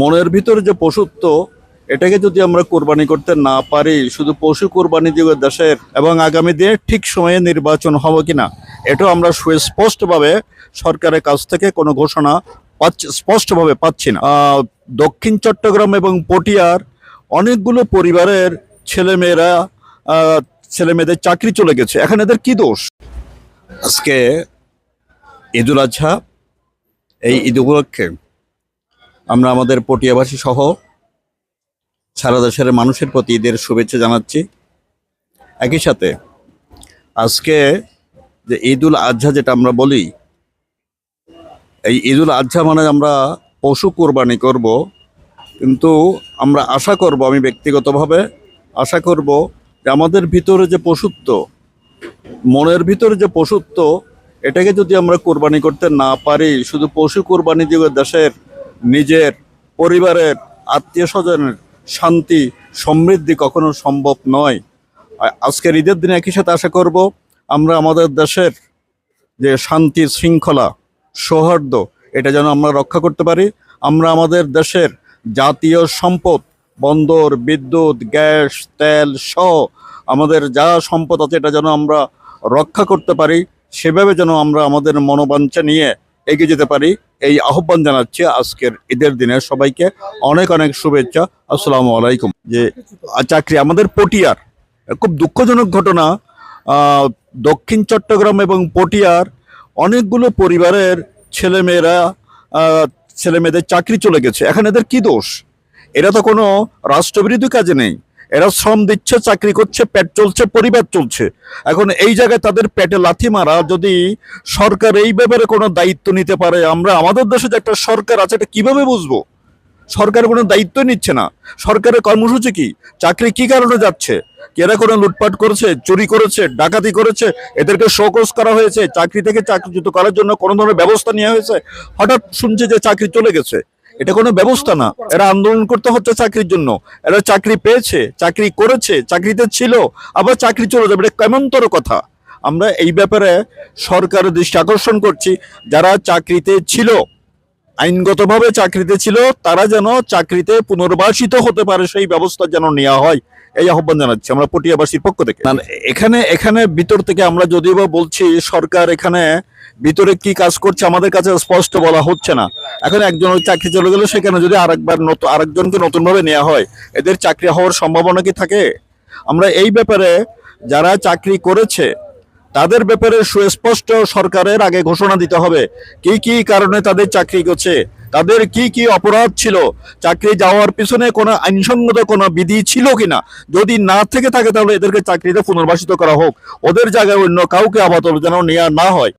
মনের ভিতরে যে পশুত্ব, এটাকে যদি আমরা কোরবানি করতে না পারি, শুধু পশু কোরবানি দিয়ে দেশের এবং আগামী দিনে ঠিক সময়ে নির্বাচন হবে কিনা, এটাও আমরা সুস্পষ্টভাবে সরকারের কাছ থেকে কোনো ঘোষণা পাচ্ছি, স্পষ্টভাবে পাচ্ছি না। দক্ষিণ চট্টগ্রাম এবং পটিয়ার অনেকগুলো পরিবারের ছেলেমেয়েরা ছেলেমেয়েদের চাকরি চলে গেছে। এখন এদের কি দোষ? আজকে ঈদুল আজহা, এই ঈদ উপলক্ষে আমরা আমাদের পটিয়াবাসী সহ সারা দেশের মানুষের প্রতি ঈদের শুভেচ্ছা জানাচ্ছি। একই সাথে আজকে যে ঈদুল আজহা যেটা আমরা বলি, এই ঈদুল আজহা মানে আমরা পশু কোরবানি করব। কিন্তু আমরা আশা করব, আমি ব্যক্তিগতভাবে আশা করব যে আমাদের ভিতরে যে পশুত্ব, মনের ভিতরে যে পশুত্ব, এটাকে যদি আমরা কোরবানি করতে না পারি, শুধু পশু কোরবানি দিয়ে দেশের নিজের পরিবারের আত্মীয় স্বজনের শান্তি, সমৃদ্ধি কখনো সম্ভব নয়। আজকের ঈদের দিনে একই সাথে আশা করব আমরা আমাদের দেশের যে শান্তি শৃঙ্খলা, সৌহার্দ্য, এটা যেন আমরা রক্ষা করতে পারি। আমরা আমাদের দেশের জাতীয় সম্পদ, বন্দর, বিদ্যুৎ, গ্যাস, তেল সহ আমাদের যা সম্পদ আছে এটা যেন আমরা রক্ষা করতে পারি, সেভাবে যেন আমরা আমাদের মনোবাঞ্ছা নিয়ে এগিয়ে যেতে পারি। এই আহ্বান জানাচ্ছি আজকের ঈদের দিনে সবাইকে। অনেক অনেক শুভেচ্ছা। আসসালামু আলাইকুম। যে চাকরি আমাদের পটিয়ার। খুব দুঃখজনক ঘটনা। দক্ষিণ চট্টগ্রাম এবং পটিয়ার অনেকগুলো পরিবারের ছেলেমেয়েরা ছেলেমেয়েদের চাকরি চলে গেছে। এখন এদের কি দোষ? এরা তো কোনো রাষ্ট্রবিরোধী কাজে নেই। এরা শ্রম দিচ্ছে, চাকরি করছে, পেট চলছে, পরিবার চলছে। এখন এই জায়গায় তাদের পেটে লাথি মারা যদি সরকার এই ব্যাপারে কোনো দায়িত্ব নিতে পারে, আমরা আমাদের দেশে যে একটা সরকার আছে, এটা কীভাবে বুঝব? সরকার কোনো দায়িত্ব নিচ্ছে না। সরকারের কর্মসূচি কি? চাকরি কি কারণে যাচ্ছে? এরা কোনো লুটপাট করেছে, চুরি করেছে, ডাকাতি করেছে? এদেরকে শোকস করা হয়েছে, চাকরি থেকে চাকরিচ্যুত করার জন্য কোনো ধরনের ব্যবস্থা নেওয়া হয়েছে? হঠাৎ শুনছে যে চাকরি চলে গেছে। এটা কোনো ব্যবস্থা না। এরা আন্দোলন করতে হচ্ছে চাকরির জন্য। এরা চাকরি পেয়েছে, চাকরি করেছে, চাকরিতে ছিল, আবার চাকরি চলে যাবে। এটা কেমনতর কথা? আমরা এই ব্যাপারে সরকারের দৃষ্টি আকর্ষণ করছি। যারা চাকরিতে ছিল আইনগতভাবে চাকরিতে ছিল, তারা যেন চাকরিতে পুনর্বাসিত হতে পারে সেই ব্যবস্থা যেন নেওয়া হয়, এই আহ্বান জানাচ্ছি আমরা পটিয়াবাসীর পক্ষ থেকে। এখানে এখানে ভিতর থেকে আমরা যদিও বা বলছি, সরকার এখানে ভিতরে কি কাজ করছে আমাদের কাছে স্পষ্ট বলা হচ্ছে না। এখন একজন চাকরি চলে গেলে, সেখানে যদি আরেকবার নতুন আরেকজনকে নতুন ভাবে নেওয়া হয়, এদের চাকরি হওয়ার সম্ভাবনা কি থাকে? আমরা এই ব্যাপারে যারা চাকরি করেছে তাদের ব্যাপারে সুস্পষ্ট সরকারের আগে ঘোষণা দিতে হবে। কি কি কারণে তাদের চাকরি করছে তাদের কি কি অপরাধ ছিল? চাকরি যাওয়ার পিছনে কোনো আইনসঙ্গত কোনো বিধি ছিল কিনা? যদি না থেকে থাকে তাহলে এদেরকে চাকরিতে পুনর্বাসিত করা হোক। ওদের জায়গায় অন্য কাউকে আপাতত যেন নেওয়া না হয়।